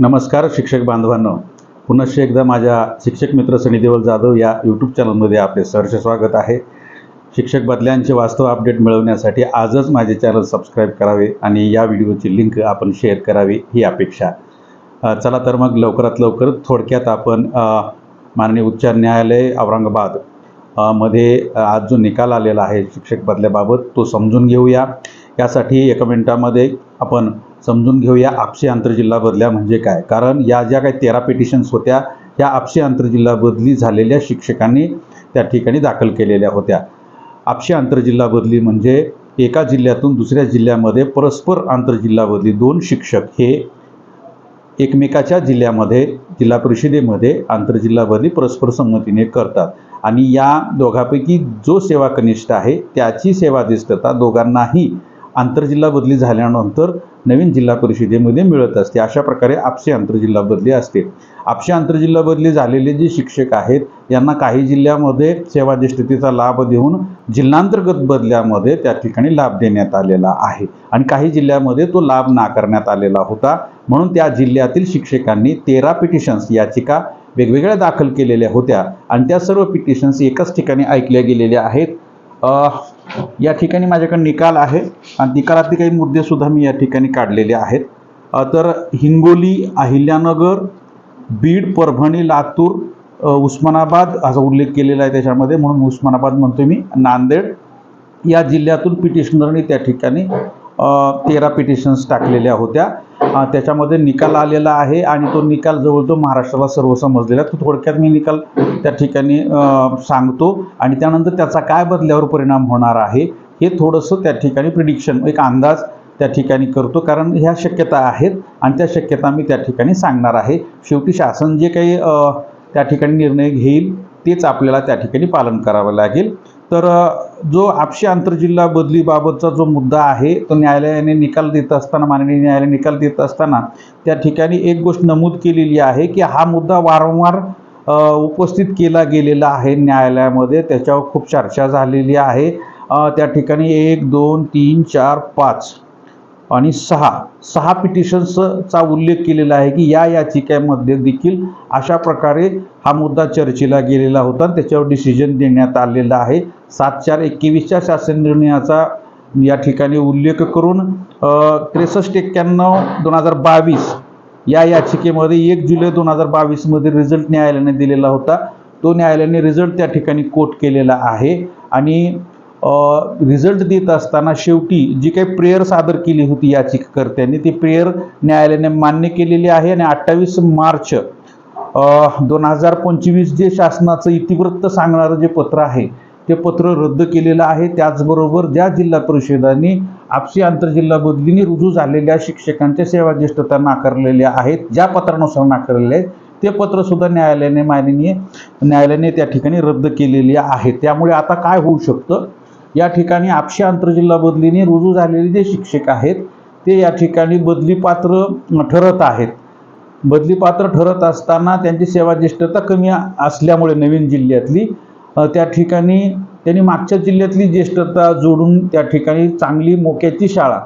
नमस्कार शिक्षक बांधवांनो. पुनश्च एकदा माझ्या शिक्षक मित्र सनीदेवल जाधव या यूट्यूब चॅनलमध्ये आपले सहर्ष स्वागत आहे. शिक्षक बदल्यांचे वास्तव अपडेट मिळवण्यासाठी आजच माझे चॅनल सबस्क्राईब करावे आणि या व्हिडिओची लिंक आपण शेअर करावी ही अपेक्षा. चला तर मग लवकरात लवकर थोडक्यात आपण माननीय उच्च न्यायालय औरंगाबादमध्ये आज जो निकाल आलेला आहे शिक्षक बदल्याबाबत तो समजून घेऊया. यासाठी एका मिनिटामध्ये आपण समजून घेऊया आपशी आंतरजिल्हा बदल्या म्हणजे काय? कारण या ज्या काही तेरा पिटिशन्स होत्या या आपशी आंतरजिल्हा बदली झालेल्या शिक्षकांनी त्या ठिकाणी दाखल केलेल्या होत्या. आपशी आंतरजिल्हा बदली म्हणजे एका जिल्ह्यातून दुसऱ्या जिल्ह्यामध्ये परस्पर आंतरजिल्हा बदली दोन शिक्षक हे एकमेकाच्या जिल्ह्यामध्ये जिल्हा परिषदेमध्ये आंतरजिल्हा बदली परस्पर संमतीने करतात. आणि या दोघांपैकी जो सेवा कनिष्ठ आहे त्याची सेवाधिष्ठता दोघांनाही आंतरजिल्हा बदली झाल्यानंतर नवीन जिल्हा परिषदेमध्ये मिळत असते. अशा प्रकारे आपसी आंतरजिल्हा बदली असते. आपशी आंतरजिल्हा बदली झालेले जे शिक्षक आहेत यांना काही जिल्ह्यामध्ये सेवाधिष्ठतेचा लाभ देऊन जिल्हांतर्गत बदल्यामध्ये त्या ठिकाणी लाभ देण्यात आलेला आहे. आणि काही जिल्ह्यामध्ये तो लाभ नाकारण्यात आलेला होता. म्हणून त्या जिल्ह्यातील शिक्षकांनी तेरा पिटिशन्स याचिका वेगवेगळ्या दाखल केलेल्या होत्या. आणि त्या सर्व पिटिशन्स एकाच ठिकाणी ऐकल्या गेलेल्या आहेत. या ठिकाणी माझ्याकडे निकाल आहे. आणि निकालातले काही मुद्देसुद्धा मी या ठिकाणी काढलेले आहेत. तर हिंगोली अहिल्यानगर बीड परभणी लातूर उस्मानाबाद असा उल्लेख केलेला आहे त्याच्यामध्ये. म्हणून उस्मानाबाद म्हणतो मी. नांदेड या जिल्ह्यातून पिटिशनरने त्या ठिकाणी तेरा पिटिशन्स टाकलेल्या होत्या. त्याच्यामध्ये निकाल आलेला आहे आणि तो निकाल जवळजवळ महाराष्ट्राला सर्व समजलेला तो थोडक्यात मी निकाल त्या ठिकाणी सांगतो आणि त्यानंतर त्याचा काय बदल्यावर परिणाम होणार आहे हे थोडंसं त्या ठिकाणी प्रिडिक्शन एक अंदाज त्या ठिकाणी करतो. कारण ह्या शक्यता आहेत आणि त्या शक्यता मी त्या ठिकाणी सांगणार आहे. शेवटी शासन जे काही त्या ठिकाणी निर्णय घेईल तेच आपल्याला त्या ठिकाणी पालन करावं लागेल. तर जो आपशी आंतरजिल्हा बदलीबाबतचा जो मुद्दा आहे तो न्यायालयाने निकाल देत असताना माननीय न्यायालय निकाल देत असताना त्या ठिकाणी एक गोष्ट नमूद केलेली आहे की हा मुद्दा वारंवार उपस्थित केला गेलेला आहे न्यायालयामध्ये. त्याच्यावर खूप चर्चा झालेली आहे. त्या ठिकाणी एक दोन तीन चार पाच आणि सहा सहा पिटिशन्सचा उल्लेख केलेला आहे की या याचिकेमध्ये देखील अशा प्रकारे हा मुद्दा चर्चेला गेलेला होता. त्याच्यावर डिसिजन देण्यात आलेला आहे. सात चार एकवीसच्या शासन निर्णयाचा या ठिकाणी उल्लेख करून त्रेसष्ट एक्क्याण्णव दोन हजार बावीस या याचिकेमध्ये एक जुलै दोन हजार बावीसमध्ये रिझल्ट न्यायालयाने दिलेला होता. तो न्यायालयाने रिझल्ट त्या ठिकाणी कोट केलेला आहे. आणि रिझल्ट देत असताना शेवटी जी काही प्रेयर सादर केली होती याचिकाकर्त्यांनी ती प्रेयर न्यायालयाने मान्य केलेली आहे आणि अठ्ठावीस मार्च दोन हजार पंचवीस जे शासनाचं इतिवृत्त सांगणारं जे पत्र आहे ते पत्र रद्द केलेलं आहे. त्याचबरोबर ज्या जिल्हा परिषदांनी आपसी आंतरजिल्हा बदलीने रुजू झालेल्या शिक्षकांच्या सेवाज्येष्ठता नाकारलेल्या आहेत ज्या पत्रानुसार नाकारलेल्या आहेत ते पत्रसुद्धा न्यायालयाने माननीय न्यायालयाने त्या ठिकाणी रद्द केलेली आहे. त्यामुळे आता काय होऊ शकतं? या ठिकाणी आपशी आंतरजिल्हा बदलीने रुजू झालेले जे शिक्षक आहेत ते या ठिकाणी बदलीपात्र ठरत आहेत. बदलीपात्र ठरत असताना त्यांची सेवाज्येष्ठता कमी असल्यामुळे नवीन जिल्ह्यातली त्या ठिकाणी त्यांनी मागच्या जिल्ह्यातली ज्येष्ठता जोडून त्या ठिकाणी चांगली मोक्याची शाळा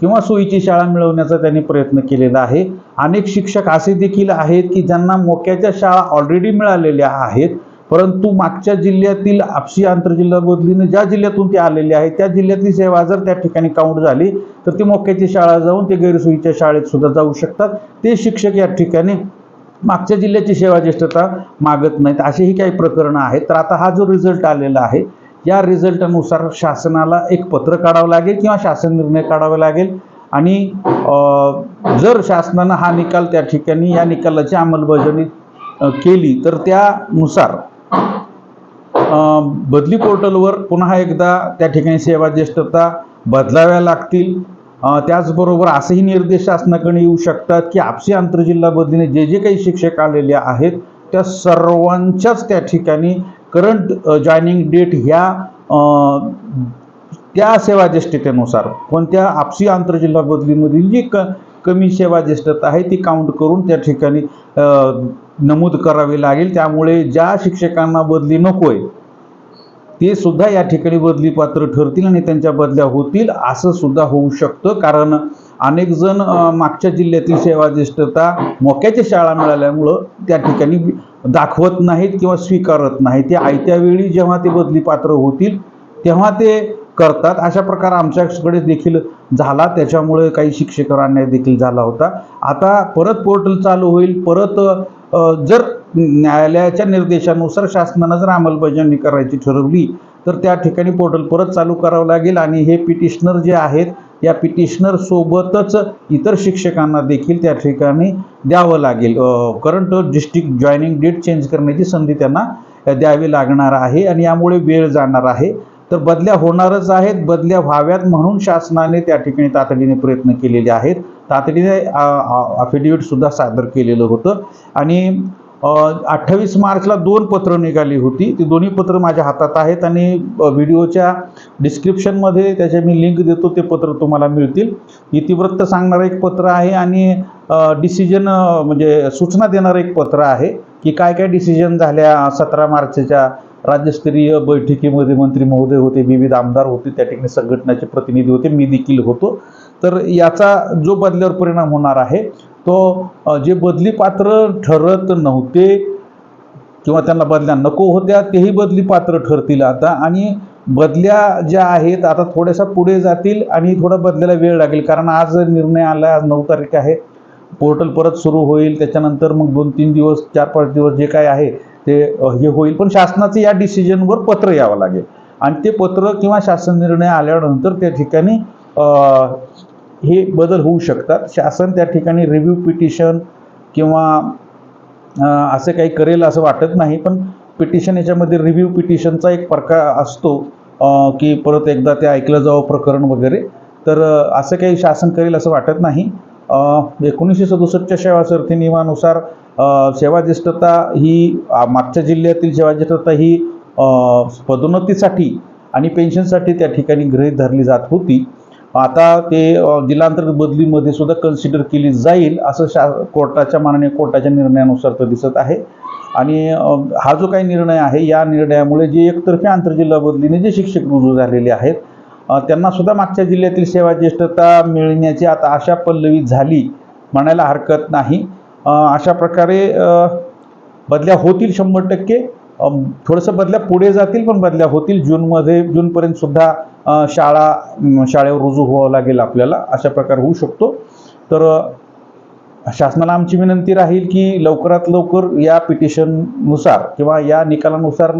किंवा सोयीची शाळा मिळवण्याचा त्यांनी प्रयत्न केलेला आहे. अनेक शिक्षक असे देखील आहेत की ज्यांना मोक्याच्या शाळा ऑलरेडी मिळालेल्या आहेत परंतु मागच्या जिल्ह्यातील आपसी आंतरजिल्हा बदलीने ज्या जिल्ह्यातून ते आलेले आहे त्या जिल्ह्यातली सेवा जर त्या ठिकाणी काउंट झाली तर ती मोक्याची शाळा जाऊन ते गैरसोयीच्या शाळेत सुद्धा जाऊ शकतात. ते शिक्षक या ठिकाणी मागच्या जिल्ह्याची सेवा ज्येष्ठता मागत नाहीत. असेही काही प्रकरणं आहेत. तर आता हा जो रिझल्ट आलेला आहे या रिझल्टनुसार शासनाला एक पत्र काढावं लागेल किंवा शासन निर्णय काढावा लागेल. आणि जर शासनानं हा निकाल त्या ठिकाणी या निकालाची अंमलबजावणी केली तर त्यानुसार बदली पोर्टलवर पुन्हा एकदा त्या ठिकाणी सेवा ज्येष्ठता बदलाव्या लागतील. त्याचबरोबर असेही निर्देश शासनाकडे येऊ शकतात की आपसी आंतरजिल्हा बदलीने जे जे काही शिक्षक आलेले आहेत त्या सर्वांच्याच त्या ठिकाणी करंट जॉईनिंग डेट ह्या त्या सेवा ज्येष्ठतेनुसार कोणत्या आपसी आंतरजिल्हा बदलीमधील जी क कमी सेवा ज्येष्ठता आहे ती काउंट करून त्या ठिकाणी नमूद करावी लागेल. त्यामुळे ज्या शिक्षकांना बदली नको आहे ते सुद्धा या ठिकाणी बदली पात्र ठरतील आणि त्यांच्या बदल्या होतील असं सुद्धा होऊ शकतं. कारण अनेक जण मागच्या जिल्ह्यातील सेवा ज्येष्ठता मोक्याच्या शाळा मिळाल्यामुळं त्या ठिकाणी दाखवत नाहीत किंवा स्वीकारत नाहीत. ते आयत्या वेळी जेव्हा ते बदली पात्र होतील तेव्हा ते करतात. अशा प्रकार आमच्याकडे देखील झाला. त्याच्यामुळे काही शिक्षकांवर अन्याय देखील झाला होता. आता परत पोर्टल चालू होईल. परत जर न्यायालयाच्या निर्देशानुसार शासनानं जर अंमलबजावणी करायची ठरवली तर त्या ठिकाणी पोर्टल परत चालू करावं लागेल. आणि हे पिटिशनर जे आहेत या पिटिशनर सोबतच इतर शिक्षकांना देखील त्या ठिकाणी द्यावं लागेल. Current district joining date change करण्याची संधी त्यांना द्यावी लागणार आहे. आणि यामुळे वेळ जाणार आहे. तर बदल्या होणारच आहेत बदल्या व्हाव्यात म्हणून शासनाने त्या ठिकाणी तातडीने प्रयत्न केलेले आहेत. तातडीने अफिडेविटसुद्धा सादर केलेलं होतं. आणि अठ्ठावीस मार्चला दोन पत्र निघाली होती. ती दोन्ही पत्र माझ्या हातात आहेत आणि व्हिडिओच्या डिस्क्रिप्शनमध्ये त्याचे मी लिंक देतो ते पत्र तुम्हाला मिळतील. इतिवृत्त सांगणारं एक पत्र आहे आणि डिसिजन म्हणजे सूचना देणारं एक पत्र आहे की काय काय डिसिजन झाल्या सतरा मार्चच्या राज्यस्तरीय बैठकीमध्ये मंत्री महोदय होते विविध आमदार होते त्या ठिकाणी संघटनाचे प्रतिनिधी होते मी देखील होतो. तर याचा जो बदल्यावर परिणाम होणार आहे तो जे बदली पात्र ठरत नव्हते किंवा त्यांना बदल्या नको होत्या तेही बदली पात्र ठरतील आता. आणि बदल्या ज्या आहेत आता थोड्याशा पुढे जातील आणि थोडा बदल्याला वेळ लागेल. कारण आज निर्णय आला आज नऊ तारीख आहे. पोर्टल परत सुरू होईल. त्याच्यानंतर मग दोन तीन दिवस चार पाच दिवस जे काय आहे ते हे होईल. पण शासनाचं या डिसिजनवर पत्र यावं लागेल. आणि ते पत्र किंवा शासन निर्णय आल्यानंतर त्या ठिकाणी हे बदल होऊ शकतात. शासन त्या ठिकाणी रिव्ह्यू पिटिशन किंवा असे असं काही करेल असं वाटत नाही. पण पिटिशन याच्यामध्ये रिव्ह्यू पिटिशनचा एक प्रकार असतो की परत एकदा ते ऐकलं जावं प्रकरण वगैरे. तर असं काही शासन करेल असं वाटत नाही. एकोणीसशे सदुसष्टच्या सेवा सर्ती नियमानुसार अ, ही मागच्या जिल्ह्यातील सेवाज्येष्ठता ही पदोन्नतीसाठी आणि पेन्शनसाठी त्या ठिकाणी गृहीत धरली जात होती. आता ते जिल्हांतर्गत बदलीमध्ये सुद्धा कन्सिडर केली जाईल असं शा कोर्टाच्या माननीय कोर्टाच्या निर्णयानुसार तर दिसत आहे. आणि हा जो काही निर्णय आहे या निर्णयामुळे जे एकतर्फी आंतरजिल्हा बदलीने जे शिक्षक रुजू झालेले आहेत त्यांना सुद्धा मागच्या जिल्ह्यातील सेवा ज्येष्ठता मिळण्याची आता आशा पल्लवी झाली म्हणायला हरकत नाही. अशा प्रकारे बदल्या होतील शंभर टक्के. थोडंसं बदल्या पुढे जातील पण बदल्या होतील. जूनमध्ये जूनपर्यंत सुद्धा शाळा शाळेवर रुजू व्हावं लागेल आपल्याला अशा प्रकार होऊ शकतो. तर शासनाला आमची विनंती राहील की लवकरात लवकर या पिटिशननुसार किंवा या निकालानुसार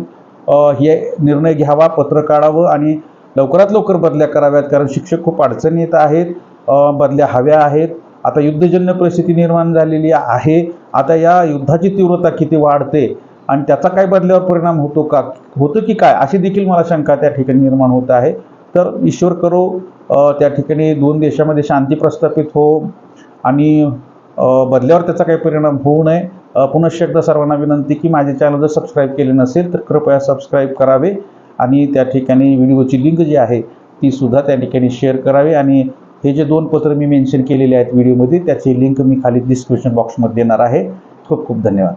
हे निर्णय घ्यावा पत्र काढावं आणि लवकरात लवकर बदल्या कराव्यात कारण शिक्षक खूप अडचणी येत आहेत बदल्या हव्या आहेत. आता युद्धजन्य परिस्थिती निर्माण झालेली आहे. आता या युद्धाची तीव्रता किती वाढते आणि त्याचा काय बदल्यावर परिणाम होतो का? होतो की काय? अशी देखील मला शंका त्या ठिकाणी निर्माण होत आहे. तर ईश्वर करो त्या ठिकाणी दोन देशामध्ये शांती प्रस्थापित हो आणि बदल्यावर त्याचा काही परिणाम होऊ नये. पुनश्च एकदा सर्वांना विनंती की माझे चॅनल जर सबस्क्राईब केले नसेल तर कृपया सबस्क्राईब करावे. आणि त्या ठिकाणी व्हिडिओची लिंक जी आहे ती सुद्धा त्या ठिकाणी शेअर करावी. आणि हे जे दोन पत्र मी मेन्शन केलेले आहेत व्हिडिओमध्ये त्याची लिंक मी खाली डिस्क्रिप्शन बॉक्समध्ये देणार आहे. खूप खूप धन्यवाद.